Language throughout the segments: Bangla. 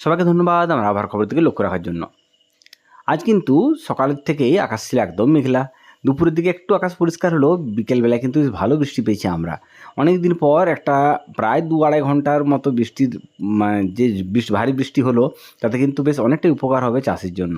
সবাইকে ধন্যবাদ আমার আবার খবর থেকে লক্ষ্য রাখার জন্য। আজ কিন্তু সকালের থেকেই আকাশ ছিল একদম মেঘলা। দুপুরের দিকে একটু আকাশ পরিষ্কার হলো বিকেলবেলায় কিন্তু বেশ ভালো বৃষ্টি পেয়েছি আমরা। অনেক দিন পর একটা প্রায় দু আড়াই ঘণ্টার মতো বৃষ্টির মানে যে বৃষ্টি, ভারী বৃষ্টি হলো, তাতে কিন্তু বেশ অনেকটাই উপকার হবে চাষের জন্য।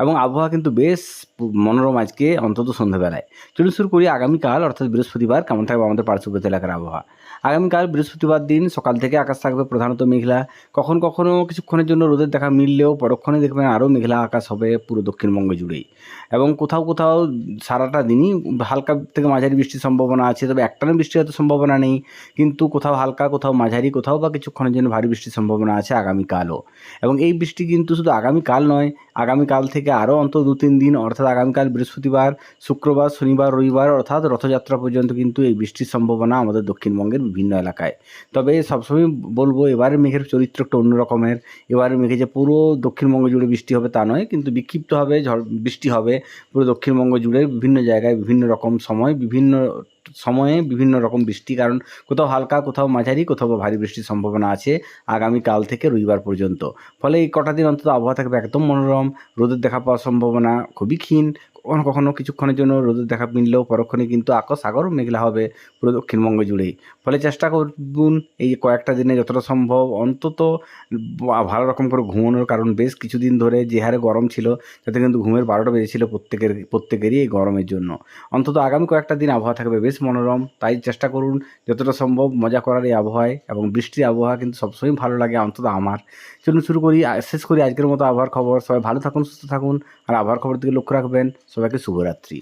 এবং আবহাওয়া কিন্তু বেশ মনোরম আজকে, অন্তত সন্ধ্যাবেলায় চলুন শুরু করি আগামীকাল, অর্থাৎ বৃহস্পতিবার, কেমন থাকবে আমাদের পার্শ্ববর্তী এলাকার আবহাওয়া? আগামীকাল বৃহস্পতিবার দিন, সকাল থেকে আকাশ থাকবে প্রধানত মেঘলা। কখন কখনো কিছুক্ষণের জন্য রোদের দেখা মিললেও পরক্ষণে দেখবেন আরও মেঘলা আকাশ হবে পুরো দক্ষিণবঙ্গ জুড়েই। এবং কোথাও কোথাও সারাটা দিনই হালকা থেকে মাঝারি বৃষ্টির সম্ভাবনা আছে, তবে একটানা বৃষ্টির হয়তো সম্ভাবনা নেই। কিন্তু কোথাও হালকা, কোথাও মাঝারি, কোথাও বা কিছুক্ষণের জন্য ভারী বৃষ্টির সম্ভাবনা আছে আগামীকালও। এবং এই বৃষ্টি কিন্তু শুধু আগামীকাল নয়, আগামীকাল থেকে আরও অন্তত দু তিন দিন, অর্থাৎ আগামীকাল বৃহস্পতিবার, শুক্রবার, শনিবার, রবিবার, অর্থাৎ রথযাত্রা পর্যন্ত কিন্তু এই বৃষ্টির সম্ভাবনা আমাদের দক্ষিণবঙ্গের বিভিন্ন এলাকায়। তবে সবসময় বলব, এবারের মেঘের চরিত্র একটু অন্য রকমের। এবারের মেঘে যে পুরো দক্ষিণবঙ্গ জুড়ে বৃষ্টি হবে তা নয়, কিন্তু বিক্ষিপ্তভাবে ঝড় বৃষ্টি হবে। পুরো দক্ষিণবঙ্গ জুড়ে বিভিন্ন জায়গায় বিভিন্ন রকম সময়, বিভিন্ন সময়ে বিভিন্ন রকম বৃষ্টি, কারণ কোথাও হালকা, কোথাও মাঝারি, কোথাও ভারী বৃষ্টির সম্ভাবনা আছে আগামীকাল থেকে রবিবার পর্যন্ত। ফলে এই কটা দিন অন্তত আবহাওয়া থাকবে একদম মনোরম, রোদের দেখা পাওয়ার সম্ভাবনা খুবই ক্ষীণ। কখনো কিছুক্ষণের জন্য রোদের দেখা মিললেও পরক্ষণে কিন্তু আকাশ সাগর মেঘলা হবে পুরো দক্ষিণবঙ্গ জুড়েই। ফলে চেষ্টা করুন এই কয়েকটা দিনে যতটা সম্ভব অন্তত ভালো রকম করে ঘুমানোর, কারণ বেশ কিছুদিন ধরে যে হারে গরম ছিল তাতে কিন্তু ঘুমের বারোটা বেজেছিল প্রত্যেকের, প্রত্যেকেরই এই গরমের জন্য। অন্তত আগামী কয়েকটা দিন আবহাওয়া থাকবে বেশ মনোরম, তাই চেষ্টা করুন যতটা সম্ভব মজা করার এই আবহাওয়ায় এবং বৃষ্টির আবহাওয়া কিন্তু সবসময় ভালো লাগে, অন্তত আমার। চলুন শুরু করি শেষ করি আজকের মতো আবহাওয়ার খবর। সবাই ভালো থাকুন, সুস্থ থাকুন, আর আবহাওয়ার খবর দিকে লক্ষ্য রাখবেন। সবাইকে শুভরাত্রি।